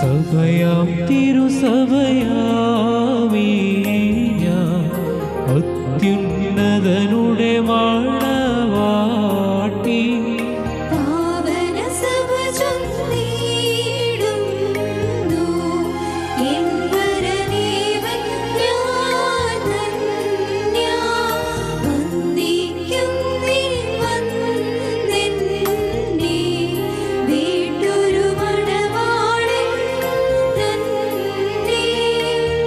സഭയാം തിരുസഭയാമീ അത്യുന്നതനുടെ വാഴവാട്ടി